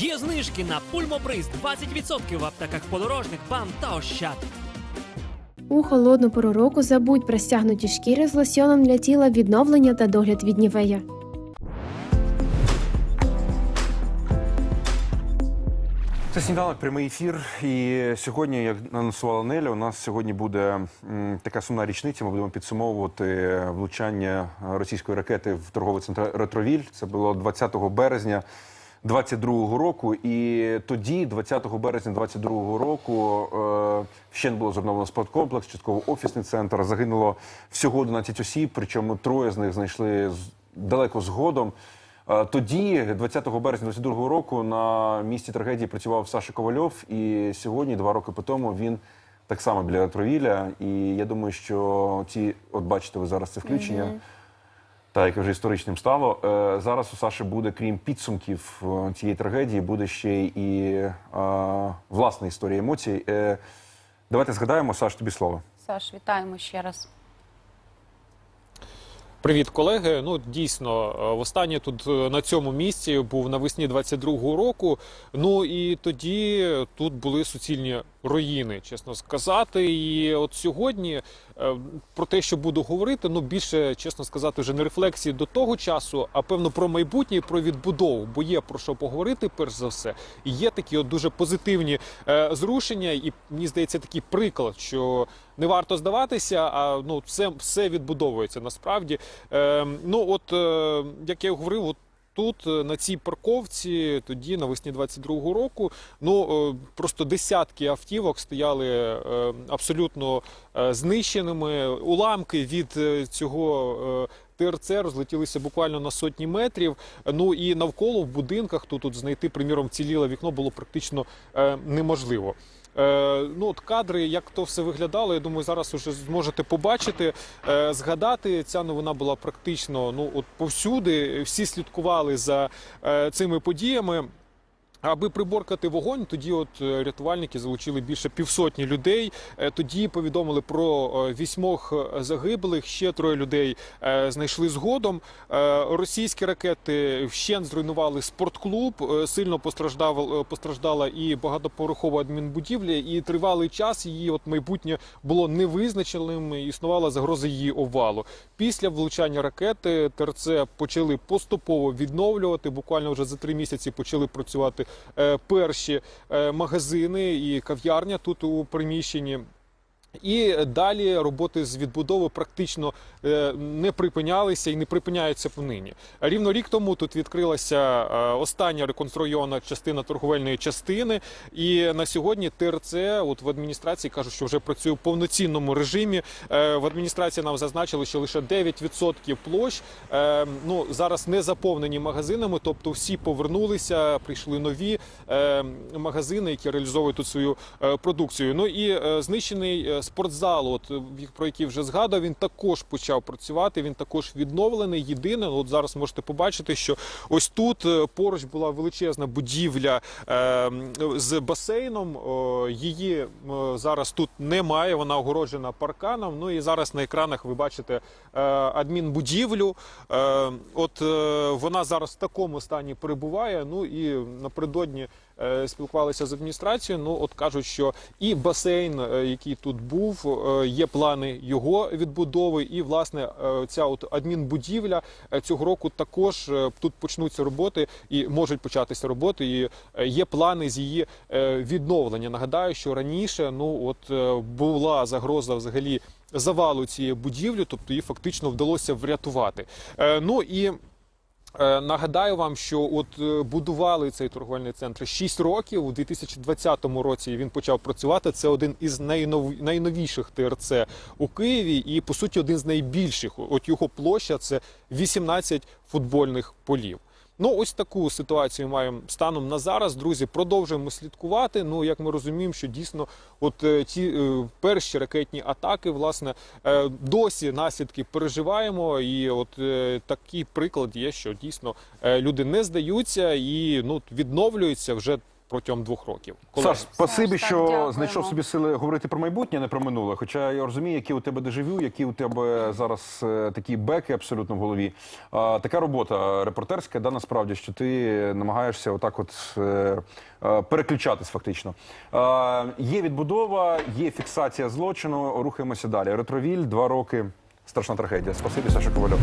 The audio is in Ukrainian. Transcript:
Є знижки на пульмоприз 20% в аптеках подорожник, бам та ощад. У холодну пору року забудь про стягнуті шкіри з лосьоном для тіла відновлення та догляд від нівея. Це сніданок, прямий ефір. І сьогодні, як анонсувала Неля, у нас сьогодні буде м, така сумна річниця. Ми будемо підсумовувати влучання російської ракети в торговий центр Ретровіль. Це було 20 березня 22-го року. І тоді, 20 березня 22-го року, е, ще не було зруйновано спорткомплекс, частково офісний центр. Загинуло всього 11 осіб, причому троє з них знайшли далеко згодом. Е, Тоді, 20 березня 22 року, на місці трагедії працював Саша Ковальов, і сьогодні, два роки по тому, він так само біля Ретровіля. І я думаю, що ці, от бачите, ви зараз це включення, та яке вже історичним стало. е, Зараз у Саші буде, крім підсумків е, цієї трагедії, буде ще і е, власна історія емоцій. Давайте згадаємо, Саш, тобі слово. Саш, вітаємо ще раз. Привіт, колеги. Ну дійсно, е, востаннє тут е, на цьому місці був навесні 22-го року. Ну і тоді тут були суцільні руїни, чесно сказати. І от сьогодні е, про те, що буду говорити, ну більше чесно сказати, вже не рефлексії до того часу, а певно про майбутнє про відбудову. Бо є про що поговорити, перш за все. І є такі от дуже позитивні зрушення, і мені здається, такий приклад, що не варто здаватися, а ну все, все відбудовується насправді. Е, ну от е, як я говорив, от. Тут е, на цій парковці тоді навесні 22-го року ну е, просто десятки автівок стояли е, абсолютно е, знищеними. Уламки від е, цього е, ТРЦ розлетілися буквально на сотні метрів. Ну і навколо в будинках тут, тут знайти, приміром, ціліле вікно було практично е, неможливо. Е, ну, от кадри, як то все виглядало, я думаю, зараз уже зможете побачити, е, згадати. Ця новина була практично ну, от повсюди. Всі слідкували за е, цими подіями. Аби приборкати вогонь, тоді от е, рятувальники залучили більше півсотні людей. Е, Тоді повідомили про е, вісьмох загиблих. Ще троє людей знайшли згодом. Російські ракети вщент зруйнували спортклуб. Сильно постраждав постраждала і багатоповерхова адмінбудівля. І тривалий час її от майбутнє було невизначеним. Існувала загроза її обвалу. Після влучання ракети ТРЦ почали поступово відновлювати. Буквально вже за три місяці почали працювати перші е, магазини і кав'ярня тут у приміщенні. І далі роботи з відбудови практично е, не припинялися і не припиняються понині. Рівно рік тому тут відкрилася е, остання реконструйована частина торговельної частини. І на сьогодні ТРЦ от в адміністрації кажуть, що вже працює в повноцінному режимі. Е, В адміністрації нам зазначили, що лише 9% площ ну зараз не заповнені магазинами, тобто всі повернулися, прийшли нові магазини, які реалізовують тут свою продукцію. Ну і знищений спортзал, от про який вже згадав, він також почав працювати. Він також відновлений. Єдине, от зараз можете побачити, що ось тут е, поруч була величезна будівля е, з басейном. Її е, зараз тут немає. Вона огороджена парканом. Ну і зараз на екранах ви бачите е, адмінбудівлю. Е, От е, вона зараз в такому стані перебуває. Ну і напередодні спілкувалися з адміністрацією. Ну от кажуть, що і басейн, е, який тут був, е, є плани його відбудови, і власне е, ця от адмінбудівля е, цього року також е, тут почнуться роботи і можуть початися роботи. І е, є плани з її е, відновлення. Нагадаю, що раніше ну от е, була загроза взагалі. Завалу цієї будівлі, тобто її фактично вдалося врятувати. Е, ну і Е, Нагадаю вам, що от е, будували цей торговельний центр 6 років. У 2020 році він почав працювати. Це один із найнов... найновіших ТРЦ у Києві, і по суті один з найбільших. От його площа це 18 футбольних полів. Ну, ось таку ситуацію маємо станом на зараз. Друзі, продовжуємо слідкувати. Ну, як ми розуміємо, що дійсно, от е, ті е, перші ракетні атаки, власне, е, досі наслідки переживаємо. І от е, такий приклад є, що дійсно е, люди не здаються і ну відновлюються вже. Протягом двох років. Колеги. Саш, спасибі, Саш, що дякуємо. знайшов собі сили говорити про майбутнє, не про минуле. Хоча я розумію, які у тебе дежавю, які у тебе зараз е, такі беки абсолютно в голові. А, така робота репортерська, да, насправді, що ти намагаєшся отак от е, е, переключатись фактично. А, є відбудова, є фіксація злочину. Рухаємося далі. Ретровіль, два роки. Страшна трагедія. Спасибі, Саша Ковальов.